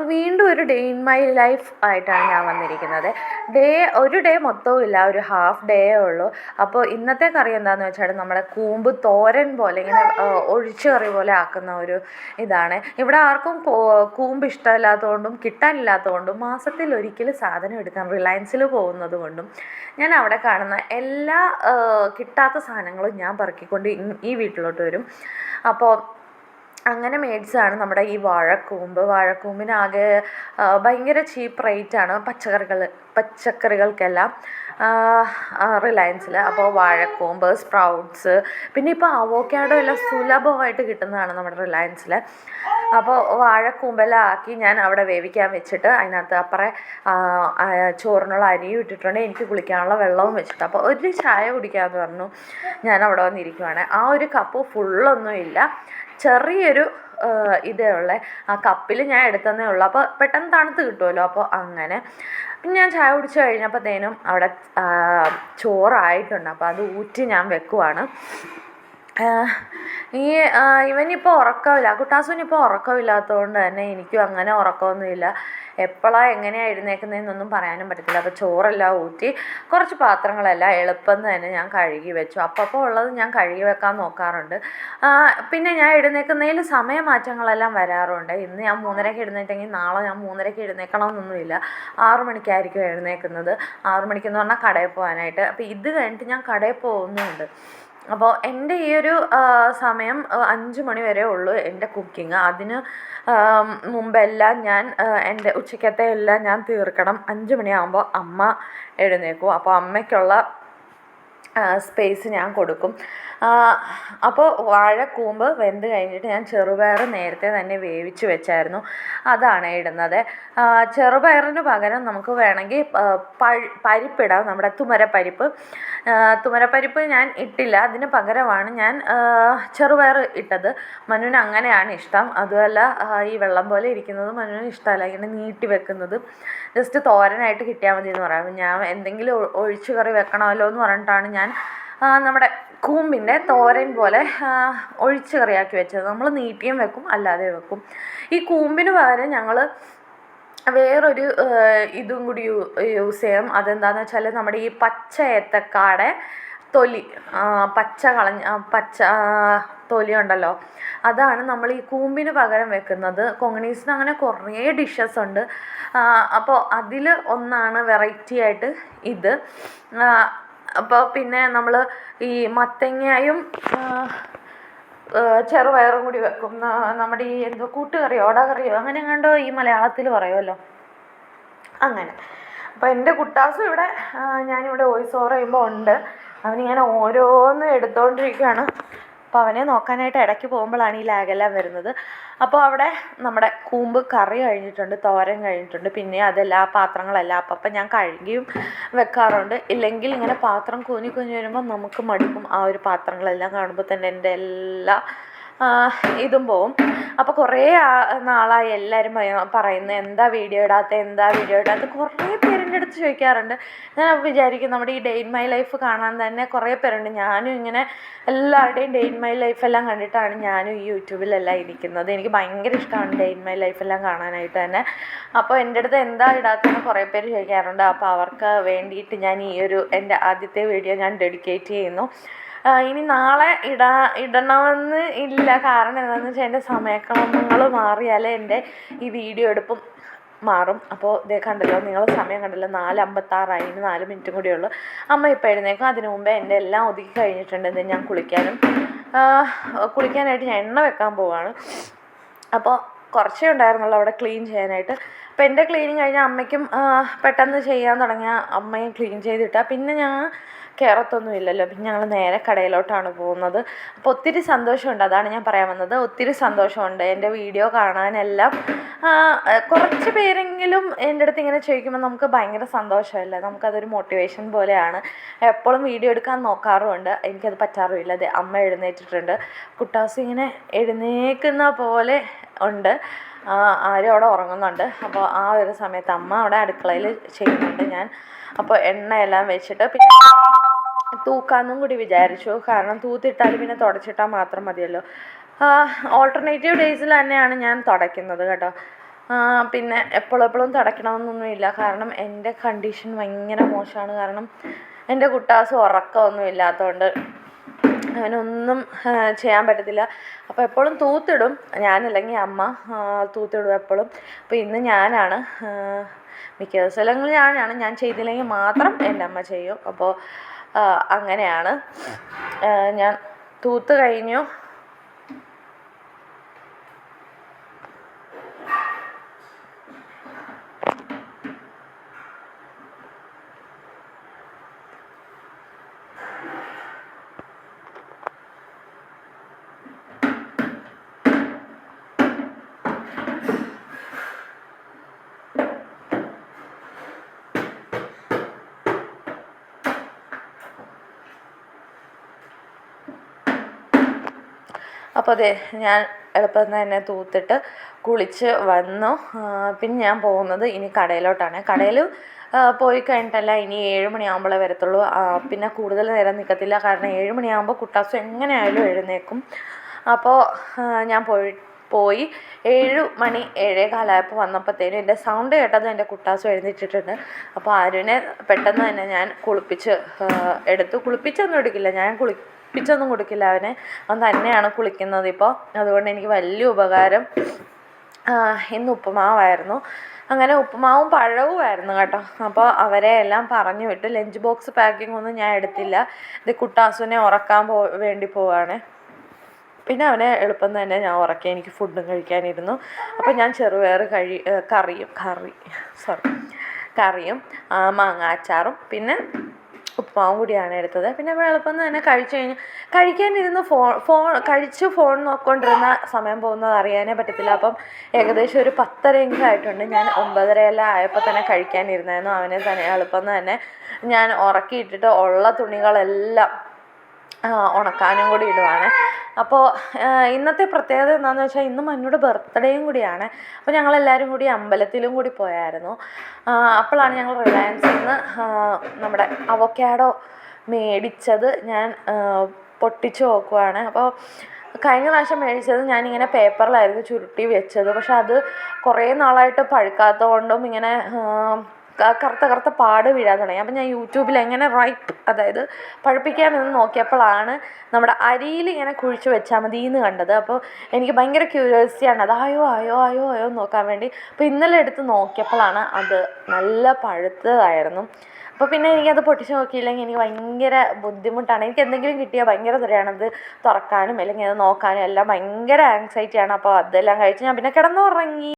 അപ്പോൾ വീണ്ടും ഒരു ഡേ ഇൻ മൈ ലൈഫ് ആയിട്ടാണ് ഞാൻ വന്നിരിക്കുന്നത്. ഡേ ഒരു ഡേ മൊത്തവും ഇല്ല ഒരു ഹാഫ് ഡേ ഉള്ളൂ. അപ്പോൾ ഇന്നത്തെ കറി എന്താണെന്ന് വെച്ചാൽ നമ്മുടെ കൂമ്പ് തോരൻ പോലെ ഇങ്ങനെ ഒഴിച്ചു കറി പോലെ ആക്കുന്ന ഒരു ഇതാണ്. ഇവിടെ ആർക്കും കൂമ്പ് ഇഷ്ടമില്ലാത്തതുകൊണ്ടും കിട്ടാനില്ലാത്തതുകൊണ്ടും മാസത്തിൽ ഒരിക്കലും സാധനം എടുക്കാൻ റിലയൻസിൽ പോകുന്നത് കൊണ്ടും ഞാൻ അവിടെ കാണുന്ന എല്ലാ കിട്ടാത്ത സാധനങ്ങളും ഞാൻ പറക്കിക്കൊണ്ട് ഈ വീട്ടിലോട്ട് വരും. അപ്പോൾ അങ്ങനെ മേടിച്ചതാണ് നമ്മുടെ ഈ വാഴക്കൂമ്പ്. വാഴക്കൂമ്പിനാകെ ഭയങ്കര ചീപ്പ് റേറ്റാണ് പച്ചക്കറികൾ പച്ചക്കറികൾക്കെല്ലാം റിലയൻസിൽ അപ്പോൾ വാഴക്കൂമ്പ് സ്പ്രൗട്ട്സ് പിന്നെ ഇപ്പോൾ അവോക്കാഡോ എല്ലാം സുലഭമായിട്ട് കിട്ടുന്നതാണ് നമ്മുടെ റിലയൻസിൽ അപ്പോൾ വാഴക്കൂമ്പെല്ലാം ആക്കി ഞാൻ അവിടെ വേവിക്കാൻ വെച്ചിട്ട് അതിനകത്ത് അപ്പുറം ചോറിനുള്ള അരിയും ഇട്ടിട്ടുണ്ട്. എനിക്ക് കുളിക്കാനുള്ള വെള്ളവും വെച്ചിട്ട്. അപ്പോൾ ഒരു ചായ കുടിക്കാമെന്ന് പറഞ്ഞു. ഞാൻ അവിടെ വന്നിരിക്കുവാണ്. ആ ഒരു കപ്പ് ഫുള്ളൊന്നും ഇല്ല ചെറിയൊരു ഇതേ ഉള്ളേ. ആ കപ്പിൽ ഞാൻ എടുത്തതേ ഉള്ളൂ. അപ്പോൾ പെട്ടെന്ന് തണുത്ത് കിട്ടുമല്ലോ അപ്പോൾ അങ്ങനെ. പിന്നെ ഞാൻ ചായ കുടിച്ച് കഴിഞ്ഞപ്പോഴത്തേനും അവിടെ ചോറായിട്ടുണ്ട്. അപ്പോൾ അത് ഊറ്റി ഞാൻ വെക്കുവാണ്. ഈ ഇവനിപ്പോൾ ഉറക്കമില്ല. കുട്ടാസുവിനിപ്പോൾ ഉറക്കമില്ലാത്തതുകൊണ്ട് തന്നെ എനിക്കും അങ്ങനെ ഉറക്കമൊന്നുമില്ല. എപ്പോഴാണ് എങ്ങനെയാണ് എഴുന്നേക്കുന്നതെന്നൊന്നും പറയാനും പറ്റത്തില്ല. അപ്പോൾ ചോറെല്ലാം ഊറ്റി കുറച്ച് പാത്രങ്ങളെല്ലാം എളുപ്പം തന്നെ ഞാൻ കഴുകി വെച്ചു. അപ്പോൾ ഉള്ളത് ഞാൻ കഴുകി വെക്കാൻ നോക്കാറുണ്ട്. പിന്നെ ഞാൻ എഴുന്നേക്കുന്നതിൽ സമയമാറ്റങ്ങളെല്ലാം വരാറുണ്ട്. ഇന്ന് ഞാൻ മൂന്നരയ്ക്ക് എഴുന്നേറ്റെങ്കിൽ നാളെ ഞാൻ മൂന്നരയ്ക്ക് എഴുന്നേക്കണമെന്നൊന്നുമില്ല. ആറു മണിക്കായിരിക്കും എഴുന്നേക്കുന്നത്. ആറു മണിക്കെന്ന് പറഞ്ഞാൽ കടയിൽ പോകാനായിട്ട്. അപ്പോൾ ഇത് കഴിഞ്ഞിട്ട് ഞാൻ കടയിൽ പോകുന്നുമുണ്ട് അപ്പോൾ എന്റെ ഈ ഒരു സമയം അഞ്ച് മണി വരെ ഉള്ളൂ എന്റെ കുക്കിംഗ്. അതിന് മുമ്പെല്ലാം ഞാൻ എന്റെ ഉച്ചക്കത്തെ എല്ലാം ഞാൻ തീർക്കണം. അഞ്ച് മണിയാകുമ്പോൾ അമ്മ എഴുന്നേക്കും. അപ്പോൾ അമ്മയ്ക്കുള്ള സ്പേസ് ഞാൻ കൊടുക്കും. അപ്പോൾ വാഴക്കൂമ്പ് വെന്ത് കഴിഞ്ഞിട്ട് ഞാൻ ചെറുപയർ നേരത്തെ തന്നെ വേവിച്ച് വെച്ചായിരുന്നു. അതാണ് ഇടുന്നത്. ചെറുപയറിന് പകരം നമുക്ക് വേണമെങ്കിൽ പരിപ്പിടാം. നമ്മുടെ തുമരപ്പരിപ്പ്. തുമരപ്പരിപ്പ് ഞാൻ ഇട്ടില്ല. അതിന് പകരമാണ് ഞാൻ ചെറുപയർ ഇട്ടത്. മനുവിന് അങ്ങനെയാണ് ഇഷ്ടം. അതുമല്ല ഈ വെള്ളം പോലെ ഇരിക്കുന്നതും മനുവിന് ഇഷ്ടമല്ല. ഇങ്ങനെ നീട്ടി വെക്കുന്നത്. ജസ്റ്റ് തോരനായിട്ട് കിട്ടിയാൽ മതി എന്ന് പറയാം. ഞാൻ എന്തെങ്കിലും ഒഴിച്ചു കറി വെക്കണമല്ലോ എന്ന് പറഞ്ഞിട്ടാണ് ഞാൻ നമ്മുടെ കൂമ്പിന്റെ തോരൻ പോലെ ഒഴിച്ച് കറിയാക്കി വെച്ചത്. നമ്മൾ നീട്ടിയും വെക്കും അല്ലാതെ വെക്കും. ഈ കൂമ്പിന് പകരം ഞങ്ങൾ വേറൊരു ഇതും കൂടി യൂസ് ചെയ്യും അതെന്താണെന്ന് വെച്ചാൽ നമ്മുടെ ഈ പച്ച ഏത്തക്കാടെ തൊലി പച്ച കളഞ്ഞ പച്ച തൊലി ഉണ്ടല്ലോ. അതാണ് നമ്മൾ ഈ കൂമ്പിന് പകരം വെക്കുന്നത്. കൊങ്ങണീസിന് അങ്ങനെ കുറേ ഡിഷസ് ഉണ്ട്. അപ്പോൾ അതിൽ ഒന്നാണ് വെറൈറ്റി ആയിട്ട് ഇത്. അപ്പോൾ പിന്നെ നമ്മൾ ഈ മത്തങ്ങയും ചെറുപയറും കൂടി വെക്കും. നമ്മുടെ ഈ എന്തോ കൂട്ടുകറിയോ ഓടകറിയോ അങ്ങനെ കണ്ടോ ഈ മലയാളത്തിൽ പറയുമല്ലോ. അങ്ങനെ. അപ്പോൾ എന്റെ കുട്ടാസും ഇവിടെ ഞാനിവിടെ വോയിസ് ഓവർ ചെയ്യുമ്പോൾ ഉണ്ട്. അവനിങ്ങനെ ഓരോന്ന് എടുത്തുകൊണ്ടിരിക്കുകയാണ് അപ്പോൾ അവനെ നോക്കാനായിട്ട് ഇടയ്ക്ക് പോകുമ്പോഴാണ് ഈ ലാഗെല്ലാം വരുന്നത്. അപ്പോൾ അവിടെ നമ്മുടെ കൂമ്പ് കറി കഴിഞ്ഞിട്ടുണ്ട് തോരൻ കഴിഞ്ഞിട്ടുണ്ട്. പിന്നെ അതെല്ലാം പാത്രങ്ങളെല്ലാം അപ്പം അപ്പം ഞാൻ കഴുകിയും വെക്കാറുണ്ട്. ഇല്ലെങ്കിൽ ഇങ്ങനെ പാത്രം കൂനി കുഞ്ഞി വരുമ്പോൾ നമുക്ക് മടുക്കും. ആ ഒരു പാത്രങ്ങളെല്ലാം കാണുമ്പോൾ തന്നെ എന്റെ എല്ലാ ഇതും പോവും. അപ്പോൾ കുറേ നാളായി എല്ലാവരും പറയുന്നത് എന്താ വീഡിയോ ഇടാത്ത? എന്താ വീഡിയോ ഇടാത്ത? കുറേ പേരിന്റെ അടുത്ത് ചോദിക്കാറുണ്ട്. ഞാൻ വിചാരിക്കും നമ്മുടെ ഈ ഡേ ഇൻ മൈ ലൈഫ് കാണാൻ തന്നെ കുറേ പേരുണ്ട്. ഞാനും ഇങ്ങനെ എല്ലാവരുടെയും ഡേ ഇൻ മൈ ലൈഫ് എല്ലാം കണ്ടിട്ടാണ് ഞാനും ഈ യൂട്യൂബിലെല്ലാം ഇരിക്കുന്നത്. എനിക്ക് ഭയങ്കര ഇഷ്ടമാണ് ഡേ ഇൻ മൈ ലൈഫ് എല്ലാം കാണാനായിട്ട് തന്നെ. അപ്പോൾ എന്റെ അടുത്ത് എന്താ ഇടാത്തതെന്ന് കുറേ പേര് ചോദിക്കാറുണ്ട്. അപ്പോൾ അവർക്ക് വേണ്ടിയിട്ട് ഞാൻ ഈ ഒരു എന്റെ ആദ്യത്തെ വീഡിയോ ഞാൻ ഡെഡിക്കേറ്റ് ചെയ്യുന്നു. ഇനി നാളെ ഇടാ ഇടണമെന്ന് ഇല്ല. കാരണം എന്താണെന്ന് വെച്ചാൽ എന്റെ സമയക്രമങ്ങൾ മാറിയാലേ എന്റെ ഈ വീഡിയോ എടുപ്പും മാറും. അപ്പോൾ ഇതേ കണ്ടല്ലോ നിങ്ങൾ സമയം കണ്ടല്ലോ. നാല് അമ്പത്താറായി ഇനി നാല് മിനിറ്റും കൂടിയേ ഉള്ളൂ. അമ്മ ഇപ്പോൾ എഴുന്നേക്കും. അതിനു മുമ്പേ എന്റെ എല്ലാം ഒതുക്കി കഴിഞ്ഞിട്ടുണ്ട്. ഞാൻ കുളിക്കാനും കുളിക്കാനായിട്ട് ഞാൻ എണ്ണ വെക്കാൻ പോവാണ്. അപ്പോൾ കുറച്ചേ ഉണ്ടായിരുന്നുള്ളൂ അവിടെ ക്ലീൻ ചെയ്യാനായിട്ട്. അപ്പോൾ എന്റെ ക്ലീനിങ് കഴിഞ്ഞാൽ അമ്മയ്ക്കും പെട്ടെന്ന് ചെയ്യാൻ തുടങ്ങിയ അമ്മയും ക്ലീൻ ചെയ്തിട്ടാണ് പിന്നെ ഞാൻ കയറത്തൊന്നും ഇല്ലല്ലോ. പിന്നെ ഞങ്ങൾ നേരെ കടയിലോട്ടാണ് പോകുന്നത്. അപ്പോൾ ഒത്തിരി സന്തോഷമുണ്ട്. അതാണ് ഞാൻ പറയാൻ വന്നത്. ഒത്തിരി സന്തോഷമുണ്ട് എന്റെ വീഡിയോ കാണാനെല്ലാം. കുറച്ച് പേരെങ്കിലും എന്റെ അടുത്ത് ഇങ്ങനെ ചോദിക്കുമ്പോൾ നമുക്ക് ഭയങ്കര സന്തോഷമല്ലേ? നമുക്കതൊരു മോട്ടിവേഷൻ പോലെയാണ്. എപ്പോഴും വീഡിയോ എടുക്കാൻ നോക്കാറുമുണ്ട്. എനിക്കത് പറ്റാറുമില്ല. അതെ അമ്മ എഴുന്നേറ്റിട്ടുണ്ട്. കുട്ടാസ് ഇങ്ങനെ എഴുന്നേക്കുന്ന പോലെ ഉണ്ട്. ആരും അവിടെ ഉറങ്ങുന്നുണ്ട്. അപ്പോൾ ആ ഒരു സമയത്ത് അമ്മ അവിടെ അടുക്കളയിൽ ചെയ്യുന്നുണ്ട് ഞാൻ. അപ്പോൾ എണ്ണയെല്ലാം വെച്ചിട്ട് പിന്നെ തൂക്കാന്നും കൂടി വിചാരിച്ചു. കാരണം തൂത്തിട്ടാൽ പിന്നെ തുടച്ചിട്ടാൽ മാത്രം മതിയല്ലോ. ഓൾട്ടർനേറ്റീവ് ഡേയ്സിൽ തന്നെയാണ് ഞാൻ തുടയ്ക്കുന്നത് കേട്ടോ. പിന്നെ എപ്പോഴും എപ്പോഴും തുടയ്ക്കണമെന്നൊന്നുമില്ല. കാരണം എന്റെ കണ്ടീഷൻ ഭയങ്കര മോശമാണ്. കാരണം എന്റെ കുട്ടാസ് ഉറക്കമൊന്നും ഇല്ലാത്തതുകൊണ്ട് അവനൊന്നും ചെയ്യാൻ പറ്റത്തില്ല. അപ്പോൾ എപ്പോഴും തൂത്തിടും. ഞാനല്ലെങ്കിൽ അമ്മ തൂത്തിടും എപ്പോഴും അപ്പോൾ ഇന്ന് ഞാനാണ് മിക്ക ദിവസങ്ങളിൽ ഞാനാണ്. ഞാൻ ചെയ്തില്ലെങ്കിൽ മാത്രം എന്റെ അമ്മ ചെയ്യും. അപ്പോൾ അങ്ങനെയാണ്. ഞാൻ തൂത്ത് കഴിഞ്ഞു. അപ്പോൾ അതെ ഞാൻ എളുപ്പം തന്നെ തൂത്തിട്ട് കുളിച്ച് വന്നു. പിന്നെ ഞാൻ പോകുന്നത് ഇനി കടയിലോട്ടാണ്. കടയിൽ പോയി കഴിഞ്ഞിട്ടല്ല ഇനി ഏഴ് മണിയാകുമ്പോഴേ വരത്തുള്ളൂ. പിന്നെ കൂടുതൽ നേരം നിൽക്കത്തില്ല കാരണം ഏഴ് മണിയാകുമ്പോൾ കുട്ടാസ് എങ്ങനെയായാലും എഴുന്നേക്കും. അപ്പോൾ ഞാൻ പോയി പോയി ഏഴ് മണി ഏഴേ കാലമായപ്പോൾ വന്നപ്പോഴത്തേനും എന്റെ സൗണ്ട് കേട്ടത് എന്റെ കുട്ടാസ് എഴുന്നേറ്റിട്ടുണ്ട്. അപ്പോൾ അരുവിനെ പെട്ടെന്ന് തന്നെ ഞാൻ കുളിപ്പിച്ച് എടുത്തു. കുളിപ്പിച്ചൊന്നും എടുക്കില്ല. ഞാൻ കുളി കുളിപ്പിച്ചൊന്നും കൊടുക്കില്ല അവനെ. അവൻ തന്നെയാണ് കുളിക്കുന്നത് ഇപ്പോൾ അതുകൊണ്ട് എനിക്ക് വലിയ ഉപകാരം ഇന്ന് ഉപ്പുമാവായിരുന്നു. അങ്ങനെ ഉപ്പുമാവും പഴവുമായിരുന്നു കേട്ടോ. അപ്പോൾ അവരെ എല്ലാം പറഞ്ഞു വിട്ടു ലഞ്ച് ബോക്സ് പാക്കിംഗ് ഒന്നും ഞാൻ എടുത്തില്ല. ഇത് കുട്ടാസുവിനെ ഉറക്കാൻ പോ വേണ്ടി പോവാണ്. പിന്നെ അവനെ എളുപ്പം തന്നെ ഞാൻ ഉറക്കി എനിക്ക് ഫുഡും കഴിക്കാനിരുന്നു. അപ്പോൾ ഞാൻ ചെറുപയർ കഴി കറിയും കറി സോറി കറിയും മാങ്ങ അച്ചാറും പിന്നെ ഉപ്പുമാവും കൂടിയാണ് എടുത്തത്. പിന്നെ എളുപ്പം തന്നെ കഴിച്ചു കഴിഞ്ഞ് കഴിക്കാനിരുന്ന് ഫോൺ ഫോൺ കഴിച്ച് ഫോൺ നോക്കിക്കൊണ്ടിരുന്ന സമയം പോകുന്നത് അറിയാനേ പറ്റത്തില്ല. അപ്പം ഏകദേശം ഒരു പത്തരയെങ്കിലും ആയിട്ടുണ്ട്. ഞാൻ ഒമ്പതരയെല്ലാം ആയപ്പോൾ തന്നെ കഴിക്കാനിരുന്നായിരുന്നു. അവനെ തന്നെ എളുപ്പം തന്നെ ഞാൻ ഉറക്കിയിട്ടിട്ട് ഉള്ള തുണികളെല്ലാം ഉണക്കാനും കൂടി ഇടുവാണ്. അപ്പോൾ ഇന്നത്തെ പ്രത്യേകത എന്താണെന്ന് വെച്ചാൽ ഇന്ന് മഞ്ഞുടെ ബർത്ത്ഡേയും കൂടിയാണ്. അപ്പോൾ ഞങ്ങളെല്ലാവരും കൂടി അമ്പലത്തിലും കൂടി പോയായിരുന്നു. അപ്പോഴാണ് ഞങ്ങൾ റിലയൻസിൽ നിന്ന് നമ്മുടെ അവക്കാഡോ മേടിച്ചത്. ഞാൻ പൊട്ടിച്ചു നോക്കുവാണ്. അപ്പോൾ കഴിഞ്ഞ പ്രാവശ്യം മേടിച്ചത് ഞാനിങ്ങനെ പേപ്പറിലായിരുന്നു ചുരുട്ടി വെച്ചത്. പക്ഷെ അത് കുറേ നാളായിട്ട് പഴുക്കാത്തത് കൊണ്ടും ഇങ്ങനെ കറുത്ത കറുത്ത പാട് വീഴാൻ തുടങ്ങി. അപ്പം ഞാൻ യൂട്യൂബിൽ എങ്ങനെ റൈപ്പ് അതായത് പഴുപ്പിക്കാമെന്ന് നോക്കിയപ്പോഴാണ് നമ്മുടെ അരിയിൽ ഇങ്ങനെ കുഴിച്ച് വെച്ചാൽ മതി എന്ന് കണ്ടത്. അപ്പോൾ എനിക്ക് ഭയങ്കര ക്യൂരിയോസിറ്റിയാണ് അത് ആയോ ആയോ ആയോ ആയോ നോക്കാൻ വേണ്ടി. അപ്പോൾ ഇന്നലെ എടുത്ത് നോക്കിയപ്പോഴാണ് അത് നല്ല പഴുത്തതായിരുന്നു അപ്പോൾ പിന്നെ എനിക്കത് പൊട്ടിച്ച് നോക്കിയില്ലെങ്കിൽ എനിക്ക് ഭയങ്കര ബുദ്ധിമുട്ടാണ്. എനിക്ക് എന്തെങ്കിലും കിട്ടിയാൽ ഭയങ്കര തരയാണ്. അത് തുറക്കാനും അല്ലെങ്കിൽ അത് നോക്കാനും എല്ലാം ഭയങ്കര ആങ്സൈറ്റിയാണ് അപ്പോൾ അതെല്ലാം കഴിച്ച് ഞാൻ പിന്നെ കിടന്നുറങ്ങി.